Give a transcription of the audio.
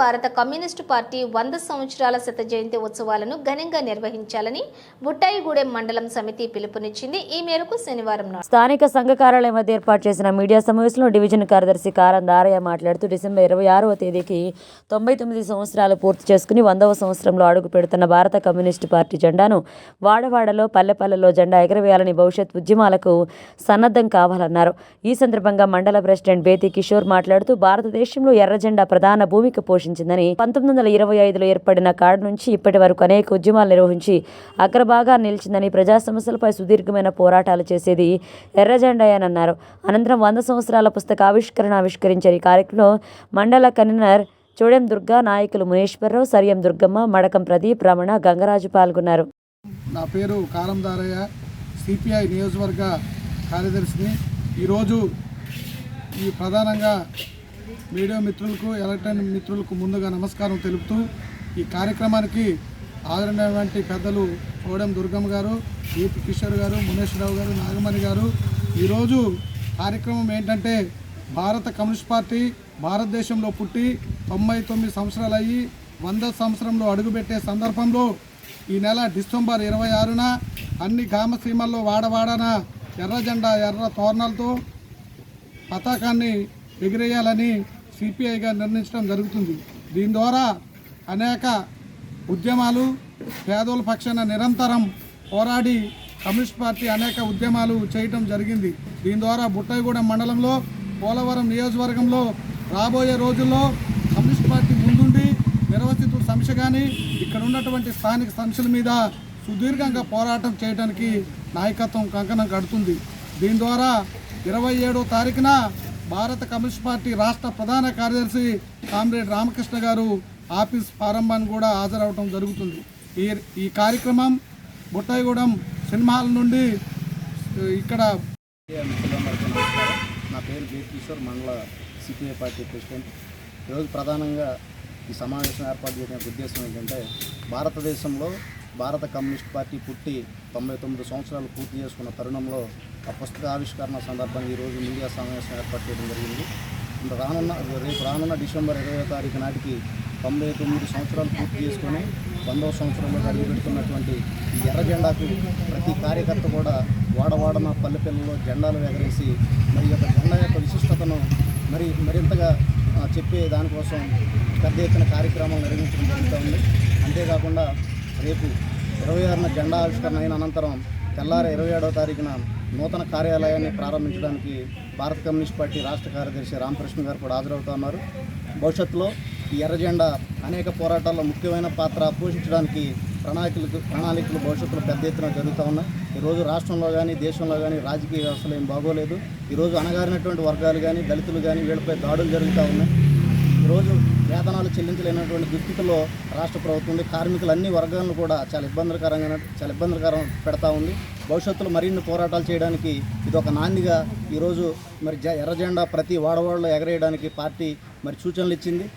భారత communist party వంద సంవత్సరాల శత జయంతి ఉత్సవాలను ఘనంగా నిర్వహించాలని బుట్టాయిగూడెం మండలం సమితి పిలుపునిచ్చింది. ఈ మేరకు శనివారం స్థానిక సంఘ కార్యాలయం వద్ద ఏర్పాటు చేసిన మీడియా సమావేశంలో డివిజన్ కార్యదర్శి కారం దారయ్య మాట్లాడుతూ డిసెంబర్ ఇరవై ఆరవ తేదీకి తొంభై తొమ్మిది సంవత్సరాలు పూర్తి చేసుకుని వందవ సంవత్సరంలో అడుగు పెడుతున్న భారత కమ్యూనిస్టు పార్టీ జెండాను వాడవాడలో పల్లెపల్లెలో జెండా ఎగరవేయాలని భవిష్యత్ ఉద్యమాలకు సన్నద్ధం కావాలన్నారు. ఈ సందర్భంగా మండల ప్రెసిడెంట్ బేతి కిషోర్ మాట్లాడుతూ భారతదేశంలో ఎర్రజెండా ప్రధాన భూమిక పోషించిందని పంతొమ్మిది వందల ఇరవై ఐదులో ఏర్పడిన కాడ నుంచి ఇప్పటి వరకు అనేక ఉద్యమాలు నిర్వహించి అగ్రభాగా నిలిచిందని ప్రజా సమస్యలపై సుదీర్ఘమైన పోరాటాలు చేసేది ఎర్ర అన్నారు. అనంతరం వంద సంవత్సరాల పుస్తక ఆవిష్కరణ ఆవిష్కరించారు. ఈ కార్యక్రమంలో మండల కన్వీనర్ చూడెం దుర్గా నాయకులు మునేశ్వరరావు సరియం దుర్గమ్మ మడకం ప్రదీప్ రమణ గంగరాజు పాల్గొన్నారు. నా పేరు కారం దారయ్య సిపిఐ నియోజకవర్గ కార్యదర్శిని. ఈరోజు ఈ ప్రధానంగా మీడియా మిత్రులకు ఎలక్ట్రానిక్ మిత్రులకు ముందుగా నమస్కారం తెలుపుతూ ఈ కార్యక్రమానికి హాజరైనటువంటి పెద్దలు కోడెం దుర్గమ్మ గారు దీప్ కిషోర్ గారు మునేశ్వరరావు గారు నాగమణి గారు. ఈరోజు కార్యక్రమం ఏంటంటే భారత కమ్యూనిస్ట్ పార్టీ భారతదేశంలో పుట్టి తొంభై తొమ్మిది సంవత్సరాలు అయ్యి వంద సంవత్సరంలో అడుగుపెట్టే సందర్భంలో ఈ నెల డిసెంబర్ ఇరవై ఆరున అన్ని గ్రామ సీమల్లో వాడవాడన ఎర్ర జెండా ఎర్ర తోరణాలతో పతాకాన్ని ఎగిరేయాలని సిపిఐగా నిర్ణయించడం జరుగుతుంది. దీని ద్వారా అనేక ఉద్యమాలు పేదోల పక్షాన నిరంతరం పోరాడి కమ్యూనిస్ట్ పార్టీ అనేక ఉద్యమాలు చేయటం జరిగింది. దీని ద్వారా బుట్టైగూడెం మండలంలో పోలవరం నియోజకవర్గంలో రాబోయే రోజుల్లో కమ్యూనిస్ట్ పార్టీ ముందుండి నిర్వసితుల సమస్య కానీ ఇక్కడ ఉన్నటువంటి స్థానిక సమస్యల మీద సుదీర్ఘంగా పోరాటం చేయడానికి నాయకత్వం కంకణం కడుతుంది. దీని ద్వారా ఇరవై ఏడో తారీఖున భారత కమ్యూనిస్ట్ పార్టీ రాష్ట్ర ప్రధాన కార్యదర్శి కామ్రేడ్ రామకృష్ణ గారు ఆఫీస్ ప్రారంభాన్ని కూడా హాజరవటం జరుగుతుంది. ఈ ఈ కార్యక్రమం బుట్టాయిగూడెం సినిమా హాల్ నుండి ఇక్కడ నా పేరు జయకిషోర్ మండల సిపిఐ పార్టీ ప్రెసిడెంట్. ఈరోజు ప్రధానంగా ఈ సమావేశం ఏర్పాటు చేయడం ఉద్దేశం ఏంటంటే భారతదేశంలో భారత కమ్యూనిస్ట్ పార్టీ పుట్టి తొంభై తొమ్మిది సంవత్సరాలు పూర్తి చేసుకున్న తరుణంలో ఆ పుస్తక ఆవిష్కరణ సందర్భంగా ఈరోజు మీడియా సమావేశం ఏర్పాటు చేయడం జరిగింది. రానున్న రేపు రానున్న డిసెంబర్ ఇరవై తారీఖు నాటికి తొంభై తొమ్మిది సంవత్సరాలు పూర్తి చేసుకొని వందవ సంవత్సరంలో అడుగుపెడుతున్నటువంటి ఈ ఎర్ర జెండాకు ప్రతి కార్యకర్త కూడా వాడవాడన పల్లెపిల్లలో జెండాలు ఎగరేసి మరి యొక్క జెండా యొక్క విశిష్టతను మరి మరింతగా చెప్పే దానికోసం పెద్ద ఎత్తున కార్యక్రమాలు నిర్వహించడం జరుగుతూ ఉంది. అంతేకాకుండా రేపు ఇరవై ఆరున జెండా ఆవిష్కరణ అయిన అనంతరం తెల్లారి ఇరవై ఏడవ తారీఖున నూతన కార్యాలయాన్ని ప్రారంభించడానికి భారత కమ్యూనిస్ట్ పార్టీ రాష్ట్ర కార్యదర్శి రామకృష్ణ గారు కూడా హాజరవుతున్నారు భవిష్యత్తులో ఈ ఎర్రజెండా అనేక పోరాటాల్లో ముఖ్యమైన పాత్ర పోషించడానికి ప్రణాళికలు ప్రణాళికలు భవిష్యత్తులో పెద్ద ఎత్తున జరుగుతూ ఉన్నాయి. ఈరోజు రాష్ట్రంలో కానీ దేశంలో కానీ రాజకీయ వ్యవస్థలు ఏం బాగోలేదు. ఈరోజు అణగారినటువంటి వర్గాలు కానీ దళితులు కానీ వీళ్ళపై దాడులు జరుగుతూ ఉన్నాయి. ఈరోజు వేతనాలు చెల్లించలేనటువంటి దుస్థితిలో రాష్ట్ర ప్రభుత్వం ఉంది. కార్మికులు అన్ని వర్గాలను కూడా చాలా ఇబ్బందికరంగా చాలా ఇబ్బందికరం పెడతా ఉంది. భవిష్యత్తులో మరిన్ని పోరాటాలు చేయడానికి ఇది ఒక నాందిగా ఈరోజు మరి జ ప్రతి వాడవాడలో ఎగరేయడానికి పార్టీ మరి సూచనలు ఇచ్చింది.